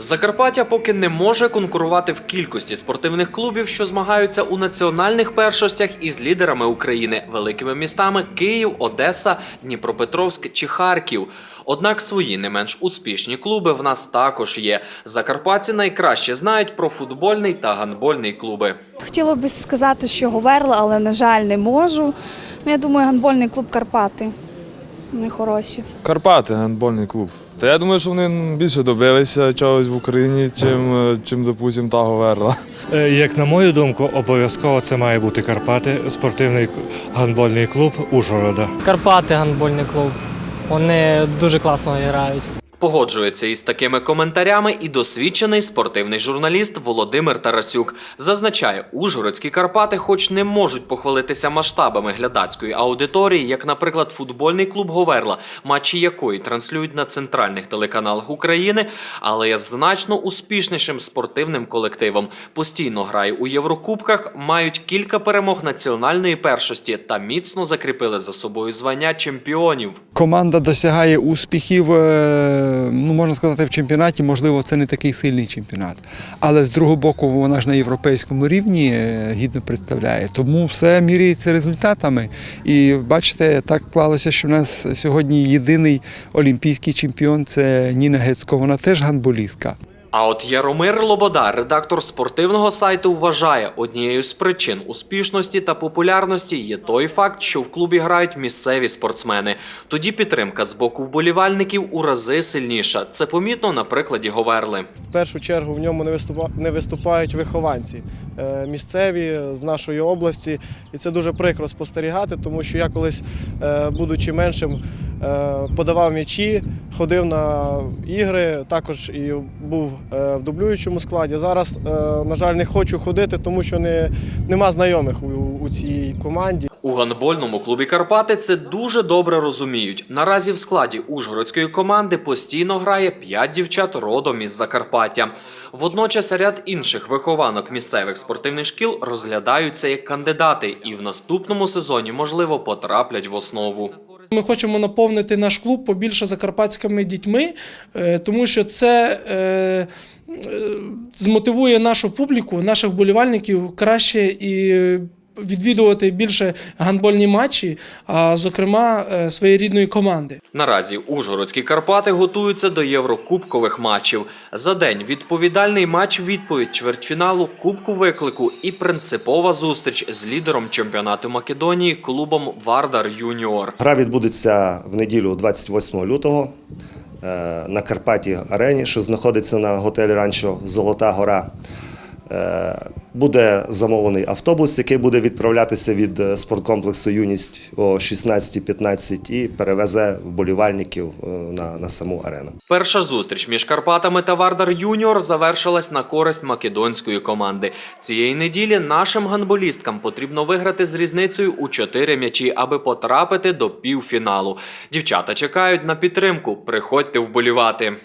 Закарпаття поки не може конкурувати в кількості спортивних клубів, що змагаються у національних першостях із лідерами України, великими містами Київ, Одеса, Дніпропетровськ чи Харків. Однак свої не менш успішні клуби в нас також є. Закарпатці найкраще знають про футбольний та гандбольний клуби. Хотіла б сказати, що Говерла, але, на жаль, не можу. Ну, я думаю, гандбольний клуб Карпати. Вони хороші. Карпати, гандбольний клуб. Та я думаю, що вони більше добилися чогось в Україні, чим, е, чим допустим, та Говерла. Е, Як на мою думку, обов'язково це має бути Карпати, спортивний гандбольний клуб Ужгорода. Карпати гандбольний клуб. Вони дуже класно грають. Погоджується із такими коментарями і досвідчений спортивний журналіст Володимир Тарасюк. Зазначає, ужгородські Карпати, хоч не можуть похвалитися масштабами глядацької аудиторії, як, наприклад, футбольний клуб Говерла, матчі якої транслюють на центральних телеканалах України, але є значно успішнішим спортивним колективом. Постійно грає у Єврокубках, мають кілька перемог національної першості та міцно закріпили за собою звання чемпіонів. Команда досягає успіхів, е, ну можна сказати, в чемпіонаті. Можливо, це не такий сильний чемпіонат. Але з другого боку, вона ж на європейському рівні е, гідно представляє. Тому все міряється результатами. І бачите, так склалося, що в нас сьогодні єдиний олімпійський чемпіон це Ніна Гецько. Вона теж гандболістка. А от Яромир Лобода, редактор спортивного сайту, вважає, однією з причин успішності та популярності є той факт, що в клубі грають місцеві спортсмени. Тоді підтримка з боку вболівальників у рази сильніша. Це помітно на прикладі Говерли. В першу чергу в ньому не виступають вихованці е, місцеві з нашої області, і це дуже прикро спостерігати, тому що я колись, е, будучи меншим, е, подавав м'ячі, ходив на ігри, також і був е, в дублюючому складі. Зараз, е, на жаль, не хочу ходити, тому що не, нема знайомих у цій команді. У гандбольному клубі Карпати це дуже добре розуміють. Наразі в складі ужгородської команди постійно грає 5 дівчат родом із Закарпаття. Водночас ряд інших вихованок місцевих спортивних шкіл розглядаються як кандидати і в наступному сезоні можливо потраплять в основу. Ми хочемо наповнити наш клуб побільше закарпатськими дітьми, е, тому що це е, е, змотивує нашу публіку, наших вболівальників краще і відвідувати більше гандбольні матчі, а зокрема е, своєї рідної команди. Наразі ужгородські Карпати готуються до єврокубкових матчів. За день відповідальний матч відповідь чвертьфіналу Кубку виклику і принципова зустріч з лідером чемпіонату Македонії клубом Вардар Юніор. Гра відбудеться в неділю 28 лютого е, на Карпаті Арені, що знаходиться на готелі Ранчо Золота Гора. Буде замовлений автобус, який буде відправлятися від е, спорткомплексу Юність о 16.15 і перевезе вболівальників е, на, на саму арену. Перша зустріч між Карпатами та Вардар Юніор завершилась на користь македонської команди. Цієї неділі нашим гандболісткам потрібно виграти з різницею у 4 м'ячі, аби потрапити до півфіналу. Дівчата чекають на підтримку. Приходьте вболівати.